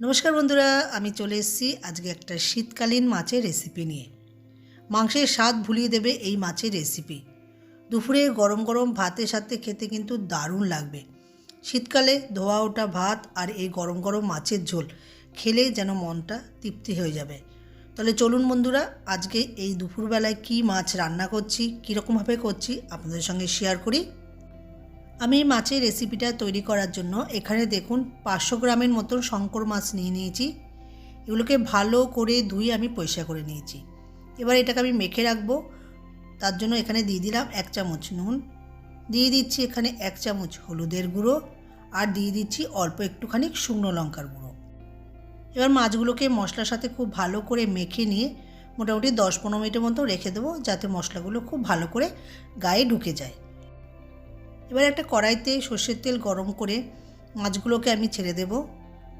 নমস্কার বন্ধুরা, আমি চলে এসেছি আজকে একটা শীতকালীন মাছের রেসিপি নিয়ে। মাংসের স্বাদ ভুলিয়ে দেবে এই মাছের রেসিপি দুপুরে গরম গরম ভাতের সাথে খেতে কিন্তু দারুণ লাগবে। শীতকালে ধোয়া ওঠা ভাত আর এই গরম গরম মাছের ঝোল খেলে যেন মনটা তৃপ্তি হয়ে যাবে। তাহলে চলুন বন্ধুরা, আজকে এই দুপুরবেলায় কি মাছ রান্না করছি, কীরকমভাবে করছি আপনাদের সঙ্গে শেয়ার করি। আমি এই মাছের রেসিপিটা তৈরি করার জন্য এখানে দেখুন পাঁচশো গ্রামের মতন শঙ্কর মাছ নিয়ে নিয়েছি। এগুলোকে ভালো করে ধুয়ে আমি পরিষ্কার করে নিয়েছি। এবার এটাকে আমি মেখে রাখব। তার জন্য এখানে দিয়ে দিলাম এক চামচ নুন। দিয়ে দিচ্ছি এখানে এক চামচ হলুদের গুঁড়ো। আর দিয়ে দিচ্ছি অল্প একটুখানি শুকনো লঙ্কার গুঁড়ো। এবার মাছগুলোকে মশলার সাথে খুব ভালো করে মেখে নিয়ে মোটামুটি দশ পনেরো মিনিটের মতো রেখে দেবো যাতে মশলাগুলো খুব ভালো করে গায়ে ঢুকে যায়। এবার একটা কড়াইতে সর্ষের তেল গরম করে মাছগুলোকে আমি ছেড়ে দেব।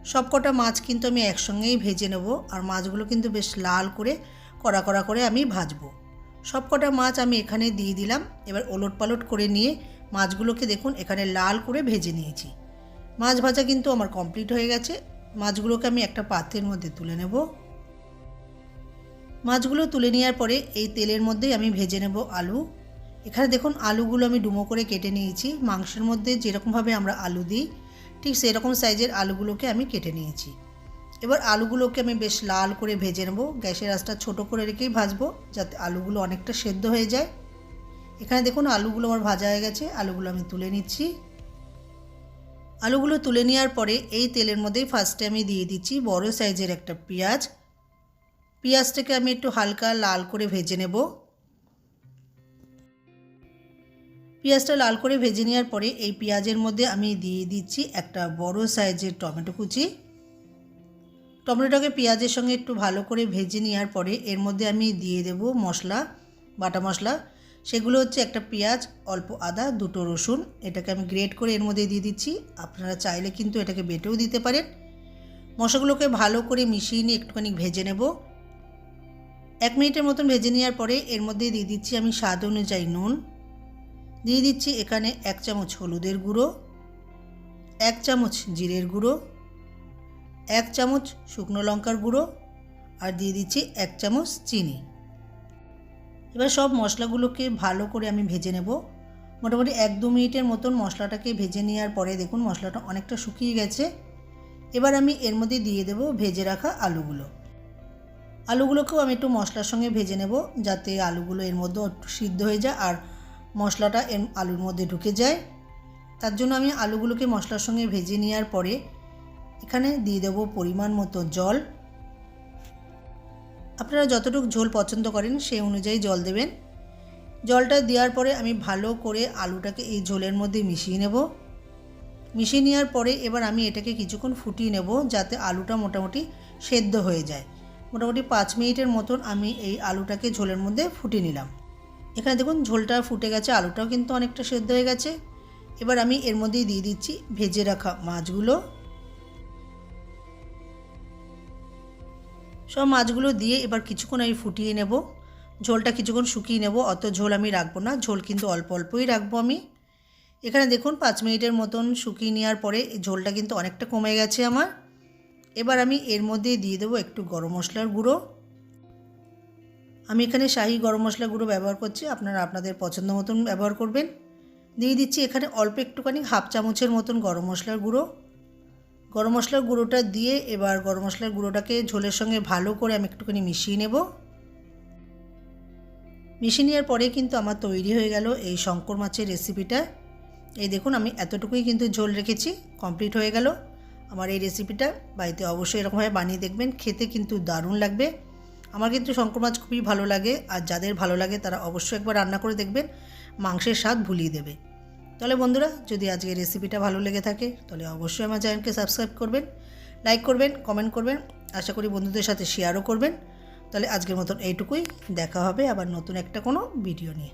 সব কটা মাছ কিন্তু আমি একসঙ্গেই ভেজে নেব আর মাছগুলো কিন্তু বেশ লাল করে, কড়া কড়া করে আমি ভাজবো। সব কটা মাছ আমি এখানে দিয়ে দিলাম। এবার ওলট পালট করে নিয়ে মাছগুলোকে দেখুন এখানে লাল করে ভেজে নিয়েছি। মাছ ভাজা কিন্তু আমার কমপ্লিট হয়ে গেছে। মাছগুলোকে আমি একটা পাত্রের মধ্যে তুলে নেব। মাছগুলো তুলে নেওয়ার পরে এই তেলের মধ্যেই আমি ভেজে নেব আলু। এখানে দেখুন আলুগুলো আমি ডুমো করে কেটে নিয়েছি। মাংসের মধ্যে যেরকমভাবে আমরা আলু দিই, ঠিক সেরকম সাইজের আলুগুলোকে আমি কেটে নিয়েছি। এবার আলুগুলোকে আমি বেশ লাল করে ভেজে নেব। গ্যাসের আঁচটা ছোটো করে রেখেই ভাজবো যাতে আলুগুলো অনেকটা সেদ্ধ হয়ে যায়। এখানে দেখুন আলুগুলো আমার ভাজা হয়ে গেছে, আলুগুলো আমি তুলে নিচ্ছি। আলুগুলো তুলে নেওয়ার পরে এই তেলের মধ্যেই ফার্স্টে আমি দিয়ে দিচ্ছি বড় সাইজের একটা পেঁয়াজ। পেঁয়াজটাকে আমি একটু হালকা লাল করে ভেজে নেব। পেঁয়াজটা লাল করে ভেজে নেওয়ার পরে এই পেঁয়াজের মধ্যে আমি দিয়ে দিচ্ছি একটা বড় সাইজের টমেটো কুচি। টমেটোটাকে পেঁয়াজের সঙ্গে একটু ভালো করে ভেজে নেওয়ার পরে এর মধ্যে আমি দিয়ে দেব মশলা, বাটা মশলা। সেগুলো হচ্ছে একটা পেঁয়াজ, অল্প আদা, দুটো রসুন। এটাকে আমি গ্রেট করে এর মধ্যে দিয়ে দিচ্ছি। আপনারা চাইলে কিন্তু এটাকে বেটেও দিতে পারেন। মশলাগুলোকে ভালো করে মিশিয়ে নিয়ে একটুখানি ভেজে নেব। এক মিনিটের মতন ভেজে নেওয়ার পরে এর মধ্যে দিয়ে দিচ্ছি আমি স্বাদ অনুযায়ী নুন। দিয়ে দিচ্ছি এখানে এক চামচ হলুদের গুঁড়ো, এক চামচ জিরের গুঁড়ো, এক চামচ শুকনো লঙ্কার গুঁড়ো আর দিয়ে দিচ্ছি এক চামচ চিনি। এবার সব মশলাগুলোকে ভালো করে আমি ভেজে নেব। মোটামুটি এক দু মিনিটের মতন মশলাটাকে ভেজে নেওয়ার পরে দেখুন মশলাটা অনেকটা শুকিয়ে গেছে। এবার আমি এর মধ্যে দিয়ে দেব ভেজে রাখা আলুগুলো। আলুগুলোকেও আমি একটু মশলার সঙ্গে ভেজে নেব যাতে আলুগুলো এর মধ্যে একটু সিদ্ধ হয়ে যায় আর মশলাটা এর আলুর মধ্যে ঢুকে যায়। তার জন্য আমি আলুগুলোকে মশলার সঙ্গে ভেজে নেওয়ার পরে এখানে দিয়ে দেবো পরিমাণ মতো জল। আপনারা যতটুকু ঝোল পছন্দ করেন সেই অনুযায়ী জল দেবেন। জলটা দেওয়ার পরে আমি ভালো করে আলুটাকে এই ঝোলের মধ্যে মিশিয়ে নেব। মিশিয়ে নেওয়ার পরে এবার আমি এটাকে কিছুক্ষণ ফুটিয়ে নেব যাতে আলুটা মোটামুটি সেদ্ধ হয়ে যায়। মোটামুটি পাঁচ মিনিটের মতন আমি এই আলুটাকে ঝোলের মধ্যে ফুটিয়ে নিলাম। এখানে দেখুন ঝোলটা ফুটে গেছে, আলুটাও কিন্তু অনেকটা সেদ্ধ হয়ে গেছে। এবার আমি এর মধ্যেই দিয়ে দিচ্ছি ভেজে রাখা মাছগুলো। সব মাছগুলো দিয়ে এবার কিছুক্ষণ আমি ফুটিয়ে নেব। ঝোলটা কিছুক্ষণ শুকিয়ে নেব, অত ঝোল আমি রাখব না, ঝোল কিন্তু অল্প অল্পই রাখব আমি। এখানে দেখুন পাঁচ মিনিটের মতন শুকিয়ে নেওয়ার পরে ঝোলটা কিন্তু অনেকটা কমে গেছে আমার। এবার আমি এর মধ্যে দিয়ে দেবো একটু গরম মশলার গুঁড়ো। আমি এখানে শাহি গরম মশলা গুঁড়ো ব্যবহার করছি, আপনারা আপনাদের পছন্দ মতন ব্যবহার করবেন। দিয়ে দিচ্ছি এখানে অল্প একটুখানি হাফ চামচের মতন গরম মশলার গুঁড়ো। গরম মশলার গুঁড়োটা দিয়ে এবার গরম মশলার গুঁড়োটাকে ঝোলের সঙ্গে ভালো করে আমি একটুখানি মিশিয়ে নেব। মিশিয়ে নেওয়ার পরে কিন্তু আমার তৈরি হয়ে গেল এই শঙ্কর মাছের রেসিপিটা। এই দেখুন, আমি এতটুকুই কিন্তু ঝোল রেখেছি, কমপ্লিট হয়ে গেল। আমার এই রেসিপিটা বাড়িতে অবশ্যই এরকমভাবে বানিয়ে দেখবেন, খেতে কিন্তু দারুণ লাগবে। আমার কিন্তু শঙ্কর মাছ খুবই ভালো লাগে, আর যাদের ভালো লাগে তারা অবশ্যই একবার রান্না করে দেখবেন, মাংসের স্বাদ ভুলিয়ে দেবে। তাহলে বন্ধুরা, যদি আজকে রেসিপিটা ভালো লেগে থাকে, তাহলে অবশ্যই আমার চ্যানেলকে সাবস্ক্রাইব করবেন লাইক করবেন কমেন্ট করবেন, আশা করি বন্ধুদের সাথে শেয়ারও করবেন। তাহলে আজকের মতন এইটুকুই, দেখা হবে আবার নতুন একটা কোনো ভিডিও নিয়ে।